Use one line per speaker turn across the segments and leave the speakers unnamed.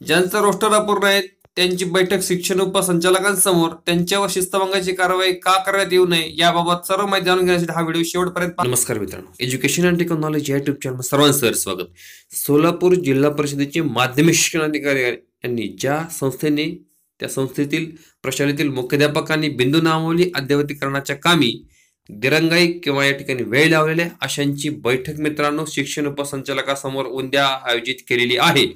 ज्यांचा रोस्टर अपूर्ण आहे त्यांची बैठक शिक्षण उपसंचालकांसमोर त्यांच्यावर शिस्तभंगाची कारवाई का करण्यात येऊ नये याबाबत सर्व माहिती जाणून घेण्यासाठी हा व्हिडिओ शेवटपर्यंत नमस्कार मित्रांनो. एज्युकेशन अँड टेक्नॉलॉजी या युट्यूब चॅनल सर्वांचं स्वागत. सोलापूर जिल्हा परिषदेचे माध्यमिक शिक्षण अधिकारी यांनी ज्या संस्थेने त्या संस्थेतील प्रशालेतील मुख्याध्यापकांनी बिंदू नामावली अद्ययावतीकरणाच्या कामी दिरंगाई किंवा या ठिकाणी वेळ लावलेल्या अशांची बैठक मित्रांनो शिक्षण उपसंचालकासमोर उद्या आयोजित केलेली आहे.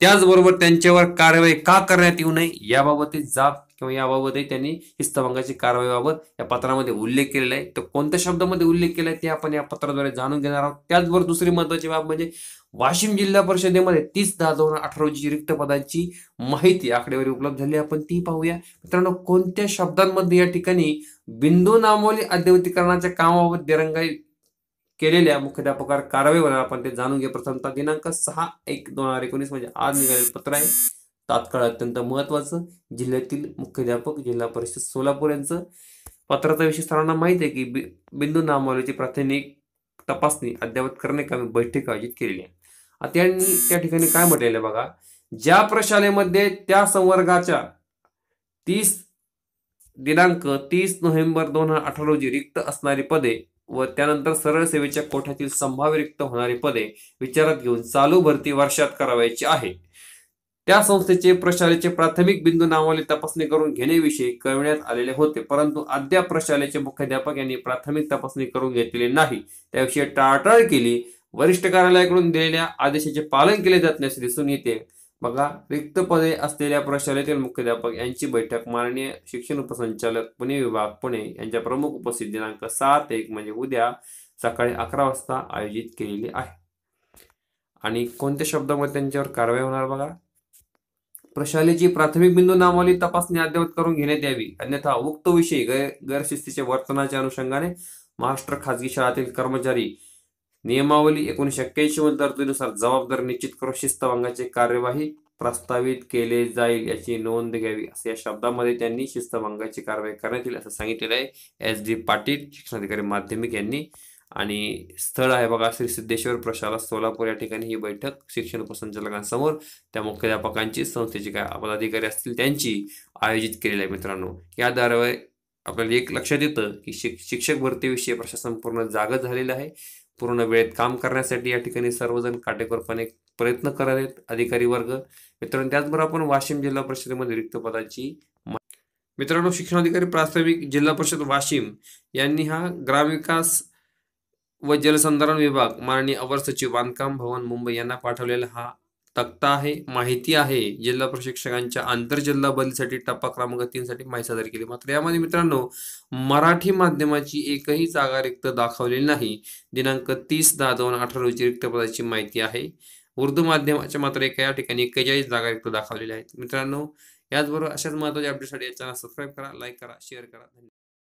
त्याचबरोबर त्यांच्यावर कारवाई का करण्यात येऊ नये याबाबत जाब किंवा याबाबतही त्यांनी हिस्तभंगाची कारवाईबाबत या पत्रामध्ये उल्लेख केलेला आहे. तर कोणत्या शब्दामध्ये उल्लेख केला आहे ते आपण या पत्राद्वारे जाणून घेणार आहोत. त्याचबरोबर दुसरी महत्वाची बाब म्हणजे वाशिम जिल्हा परिषदेमध्ये तीस दहा दोन हजार अठरा रोजी रिक्त पदांची माहिती आकडेवारी उपलब्ध झाली. आपण ती पाहूया. मित्रांनो कोणत्या शब्दांमध्ये या ठिकाणी बिंदू नामोली अद्यवतीकरणाच्या कामाबाबत दिरंगाई केलेल्या मुख्याध्यापकावर कारवाई होणार आपण ते जाणून घे. प्रथमतः दिनांक सहा एक दोन हजार एकोणीस म्हणजे आज निघालेलं पत्र आहे. तात्काळ अत्यंत महत्वाचं जिल्ह्यातील मुख्याध्यापक जिल्हा परिषद सोलापूर यांचं. पत्राचा विषय सर्वांना माहिती आहे की बि- बिंदू नामावलीची प्राथमिक तपासणी अद्ययावत करणे कामी बैठक आयोजित केलेली आहे. आता त्यांनी त्या ठिकाणी काय म्हटलेलं आहे बघा. ज्या प्रशालेमध्ये त्या संवर्गाच्या तीस दिनांक तीस नोव्हेंबर दोन हजार अठरा रोजी रिक्त असणारी पदे व त्यानंतर सरळ सेवेच्या कोठ्यातील संभाव्य रिक्त होणारी पदे विचारात घेऊन चालू भरती वर्षात करावायची आहे. त्या संस्थेचे प्रशालेचे प्राथमिक बिंदू नावावली तपासणी करून घेण्याविषयी कळविण्यात आलेले होते परंतु अद्याप प्रशालेचे मुख्याध्यापक यांनी प्राथमिक तपासणी करून घेतलेली नाही. त्याविषयी टाळटाळ केली. वरिष्ठ कार्यालयाकडून दिलेल्या आदेशाचे पालन केले जात नसे दिसून येते. बघा रिक्त पदे असलेल्या प्रशालेतील मुख्याध्यापक यांची बैठक माननीय शिक्षण उपसंचालक पुणे विभाग पुणे यांच्या प्रमुख उपस्थित दिनांक सात एक म्हणजे उद्या सकाळी अकरा वाजता आयोजित केलेली आहे. आणि कोणत्या शब्दामध्ये त्यांच्यावर कारवाई होणार बघा? प्रशालेची प्राथमिक बिंदू नामावली तपासणी अद्ययावत करून घेण्यात यावी. अन्यथा उक्त विषयी गैर गैरशिस्तीच्या वर्तनाच्या अनुषंगाने महाराष्ट्र खाजगी शाळातील कर्मचारी नियमावली एकोणीशे एक्क्याऐंशी मध्ये तरतुदीनुसार जबाबदारी निश्चित करून शिस्तभंगाची कार्यवाही प्रस्तावित केले जाईल याची नोंद घ्यावी असं या शब्दामध्ये त्यांनी शिस्तभंगाची कारवाई करण्यात येईल असं सांगितलेलं आहे. एस डी पाटील शिक्षणाधिकारी माध्यमिक यांनी आणि स्थळ आहे बघा श्री सिद्धेश्वर प्रशाला सोलापूर या ठिकाणी ही बैठक शिक्षण उपसंचालकांसमोर त्या मुख्याध्यापकांची संस्थेची काय पदाधिकारी असतील त्यांची आयोजित केलेली आहे मित्रांनो. याद्वारे आपल्याला एक लक्षात येतं की शिक शिक्षक भरतीविषयी प्रशासन पूर्ण जागत झालेलं आहे. पूर्ण वेळेत काम करण्यासाठी या ठिकाणी सर्वजण काटेकोरपणे प्रयत्न करत आहेत अधिकारी वर्ग. मित्रांनो त्याचबरोबर आपण वाशिम जिल्हा परिषदेमध्ये रिक्त पदाची मित्रांनो मित्रांनो शिक्षणाधिकारी प्राथमिक जिल्हा परिषद वाशिम यांनी हा ग्रामविकास व जलसंधारण विभाग माननीय अवर सचिव बांधकाम भवन मुंबई यांना पाठवलेला हा तक्ता आहे. माहिती आहे जिल्हा प्रशिक्षकांच्या आंतरजिल्हा बदलीसाठी टप्पा क्रमांक तीनसाठी माहिती सादर केली. मात्र यामध्ये मित्रांनो मराठी माध्यमाची एकही जागा रिक्त दाखवलेली नाही. दिनांक तीस दहा दोन अठरा रोजी रिक्त पदाची माहिती आहे. उर्दू माध्यमाच्या मात्र एका या ठिकाणी एक्केचाळीस जागा रिक्त दाखवलेल्या आहेत. मित्रांनो याचबरोबर अशाच महत्त्वाच्या अपडेटसाठी याचा चॅनल सबस्क्राईब करा लाईक करा शेअर करा. धन्यवाद.